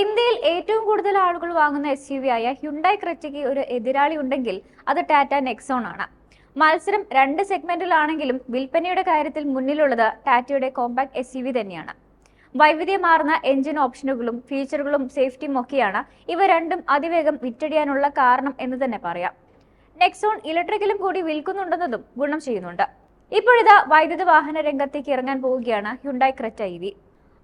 ഇന്ത്യയിൽ ഏറ്റവും കൂടുതൽ ആളുകൾ വാങ്ങുന്ന എസ് യു വി ആയ ഹ്യുണ്ടായി ക്രെറ്റയ്ക്ക് ഒരു എതിരാളി ഉണ്ടെങ്കിൽ അത് ടാറ്റ നെക്സോൺ ആണ്. മത്സരം രണ്ട് സെഗ്മെന്റിലാണെങ്കിലും വിൽപ്പനയുടെ കാര്യത്തിൽ മുന്നിലുള്ളത് ടാറ്റയുടെ കോമ്പാക്ട് എസ് യു വി തന്നെയാണ്. വൈവിധ്യമാർന്ന എഞ്ചിൻ ഓപ്ഷനുകളും ഫീച്ചറുകളും സേഫ്റ്റിയും ഒക്കെയാണ് ഇവ രണ്ടും അതിവേഗം വിറ്റടിയാനുള്ള കാരണം എന്ന് തന്നെ പറയാം. നെക്സോൺ ഇലക്ട്രിക്കലും കൂടി വിൽക്കുന്നുണ്ടെന്നതും ഗുണം ചെയ്യുന്നുണ്ട്. ഇപ്പോഴിതാ വൈദ്യുത വാഹന രംഗത്തേക്ക് ഇറങ്ങാൻ പോവുകയാണ് ഹ്യുണ്ടായി ക്രെറ്റ ഇ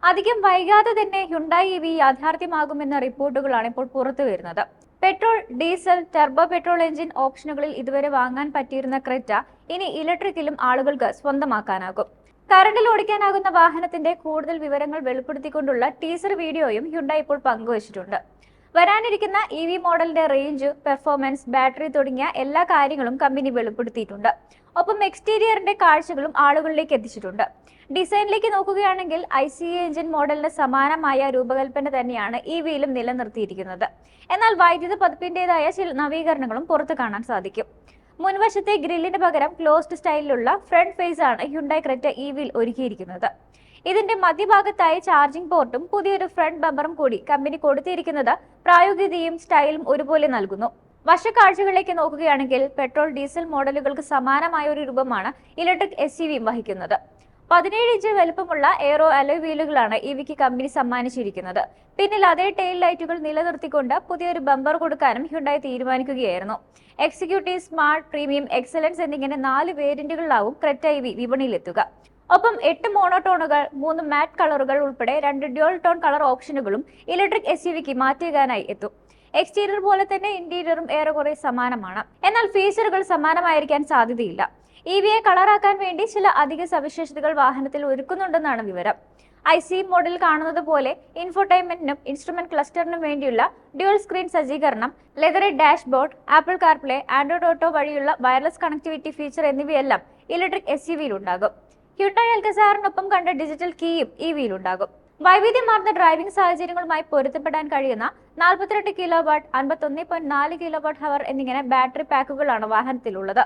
അധികം വൈകാതെ തന്നെ ഹ്യുണ്ടായി ഇവി യാഥാർത്ഥ്യമാകുമെന്ന റിപ്പോർട്ടുകളാണ് ഇപ്പോൾ പുറത്തു വരുന്നത്. Petrol diesel turbo petrol engine ഓപ്ഷനുകളിൽ ഇതുവരെ വാങ്ങാൻ പറ്റിയിരുന്ന ക്രെറ്റ ഇനി ഇലക്ട്രിക്കിലും ആളുകൾക്ക് സ്വന്തമാക്കാനാകും. കറണ്ടിൽ ഓടിക്കാനാകുന്ന വാഹനത്തിന്റെ കൂടുതൽ വിവരങ്ങൾ വെളിപ്പെടുത്തിക്കൊണ്ടുള്ള ടീസർ വീഡിയോയും ഹ്യുണ്ടായി ഇപ്പോൾ പങ്കുവച്ചിട്ടുണ്ട്. വരാനിരിക്കുന്ന ഇ വി മോഡലിന്റെ റേഞ്ച് പെർഫോമൻസ് ബാറ്ററി തുടങ്ങിയ എല്ലാ കാര്യങ്ങളും കമ്പനി വെളിപ്പെടുത്തിയിട്ടുണ്ട്. ഒപ്പം എക്സ്റ്റീരിയറിന്റെ കാഴ്ചകളും ആളുകളിലേക്ക് എത്തിച്ചിട്ടുണ്ട്. ഡിസൈനിലേക്ക് നോക്കുകയാണെങ്കിൽ ഐ സി എഞ്ചിൻ മോഡലിന് സമാനമായ രൂപകൽപ്പന തന്നെയാണ് ഇ വിയിലും നിലനിർത്തിയിരിക്കുന്നത്. എന്നാൽ വൈദ്യുത പതിപ്പിന്റേതായ ചില നവീകരണങ്ങളും പുറത്തു കാണാൻ സാധിക്കും. മുൻവശത്തെ ഗ്രില്ലിന് പകരം ക്ലോസ്ഡ് സ്റ്റൈലിലുള്ള ഫ്രണ്ട് ഫേസ് ആണ് ഹ്യുണ്ടായി ക്രെറ്റ ഇ വിയിൽ ഒരുക്കിയിരിക്കുന്നത്. ഇതിന്റെ മധ്യഭാഗത്തായി ചാർജിംഗ് പോർട്ടും പുതിയൊരു ഫ്രണ്ട് ബമ്പറും കൂടി കമ്പനി കൊടുത്തിരിക്കുന്നത് പ്രായോഗികതയും സ്റ്റൈലും ഒരുപോലെ നൽകുന്നു. വശക്കാഴ്ചകളിലേക്ക് നോക്കുകയാണെങ്കിൽ പെട്രോൾ ഡീസൽ മോഡലുകൾക്ക് സമാനമായ ഒരു രൂപമാണ് ഇലക്ട്രിക് എസ് വഹിക്കുന്നത്. പതിനേഴ് ഇഞ്ച് വലുപ്പമുള്ള എയറോ അലോയ് വീലുകളാണ് ഇവയ്ക്ക് കമ്പനി സമ്മാനിച്ചിരിക്കുന്നത്. പിന്നിൽ അതേ ടെയിൽ ലൈറ്റുകൾ നിലനിർത്തിക്കൊണ്ട് പുതിയൊരു ബമ്പർ കൊടുക്കാനും ഹ്യുണ്ടായി തീരുമാനിക്കുകയായിരുന്നു. എക്സിക്യൂട്ടീവ് സ്മാർട്ട് പ്രീമിയം എക്സലൻസ് എന്നിങ്ങനെ നാല് വേരിയന്റുകളിലാവും ക്രെറ്റ ഇവി വിപണിയിലെത്തുക. ഒപ്പം എട്ട് മോണോടോണുകൾ മൂന്ന് മാറ്റ് കളറുകൾ ഉൾപ്പെടെ രണ്ട് ഡ്യുവൽ ടോൺ കളർ ഓപ്ഷനുകളും ഇലക്ട്രിക് എസ് യു വിക്ക് മാറ്റുവാനായി എത്തും. എക്സ്റ്റീരിയർ പോലെ തന്നെ ഇന്റീരിയറും ഏറെക്കുറെ സമാനമാണ്. എന്നാൽ ഫീച്ചറുകൾ സമാനമായിരിക്കാൻ സാധ്യതയില്ല. ഇ വിയെ കളറാക്കാൻ വേണ്ടി ചില അധിക സവിശേഷതകൾ വാഹനത്തിൽ ഒരുക്കുന്നുണ്ടെന്നാണ് വിവരം. ഐ സി മോഡൽ കാണുന്നത് പോലെ ഇൻഫോർടൈൻമെന്റിനും ഇൻസ്ട്രുമെന്റ് ക്ലസ്റ്ററിനും വേണ്ടിയുള്ള ഡ്യുവൽ സ്ക്രീൻ സജ്ജീകരണം leathery dashboard Apple CarPlay Android auto വഴിയുള്ള വയർലെസ് കണക്ടിവിറ്റി ഫീച്ചർ എന്നിവയെല്ലാം ഇലക്ട്രിക് എസ് യു വിയിലുണ്ടാകും ഹ്യുണ്ടായി അൽക്കസാറിനൊപ്പം കണ്ട ഡിജിറ്റൽ കീയും ഇ വിയിലുണ്ടാകും വൈവിധ്യമാർന്ന ഡ്രൈവിംഗ് സാഹചര്യങ്ങളുമായി പൊരുത്തപ്പെടാൻ കഴിയുന്ന നാൽപ്പത്തിരണ്ട് കിലോ വാട്ട് അൻപത്തൊന്ന് പോയിന്റ് നാല് കിലോ വാട്ട് ഹവർ എന്നിങ്ങനെ ബാറ്ററി പാക്കുകളാണ് വാഹനത്തിലുള്ളത്.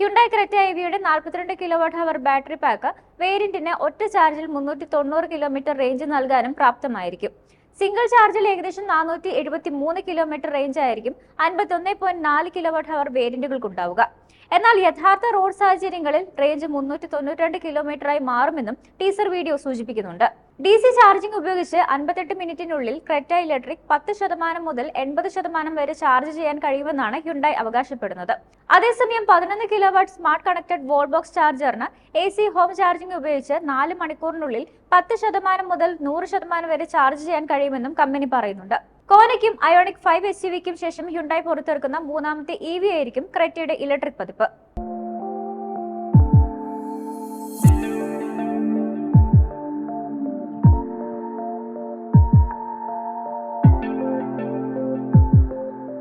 ഹ്യുണ്ടായി ക്രെറ്റ ഐവിയുടെ നാൽപ്പത്തിരണ്ട് kilo watt hour battery pack വേരിയന്റിന് ഒറ്റ ചാർജിൽ മുന്നൂറ്റി തൊണ്ണൂറ് കിലോമീറ്റർ റേഞ്ച് നൽകാനും പ്രാപ്തമായിരിക്കും. സിംഗിൾ ചാർജിൽ ഏകദേശം നാനൂറ്റി എഴുപത്തി മൂന്ന് കിലോമീറ്റർ റേഞ്ച് ആയിരിക്കും അൻപത്തൊന്ന് പോയിന്റ് നാല് കിലോ വാട്ട് ഹവർ വേരിയന്റുകൾക്കുണ്ടാവുക. എന്നാൽ യഥാർത്ഥ റോഡ് സാഹചര്യങ്ങളിൽ റേഞ്ച് മുന്നൂറ്റി തൊണ്ണൂറ്റി കിലോമീറ്ററായി മാറുമെന്നും ടീസർ വീഡിയോ സൂചിപ്പിക്കുന്നുണ്ട്. ഡി സി ചാർജിംഗ് ഉപയോഗിച്ച് അൻപത്തെട്ട് മിനിറ്റിനുള്ളിൽ ക്രെറ്റ ഇലക്ട്രിക് പത്ത് ശതമാനം മുതൽ എൺപത് ശതമാനം വരെ ചാർജ് ചെയ്യാൻ കഴിയുമെന്നാണ് ഹ്യുണ്ടായി അവകാശപ്പെടുന്നത്. അതേസമയം പതിനൊന്ന് kilo watt smart connected wall box ചാർജറിന് A C home charging ഉപയോഗിച്ച് നാല് മണിക്കൂറിനുള്ളിൽ പത്ത് ശതമാനം മുതൽ നൂറ് ശതമാനം വരെ ചാർജ് ചെയ്യാൻ കഴിയുമെന്നും കമ്പനി പറയുന്നുണ്ട്. കോനയ്ക്കും അയോണിക് ഫൈവ് എസ് യു വിക്കും ശേഷം ഹ്യുണ്ടായി പുറത്തിറക്കുന്ന മൂന്നാമത്തെ ഇ വി ആയിരിക്കും ക്രെറ്റയുടെ ഇലക്ട്രിക് പതിപ്പ്.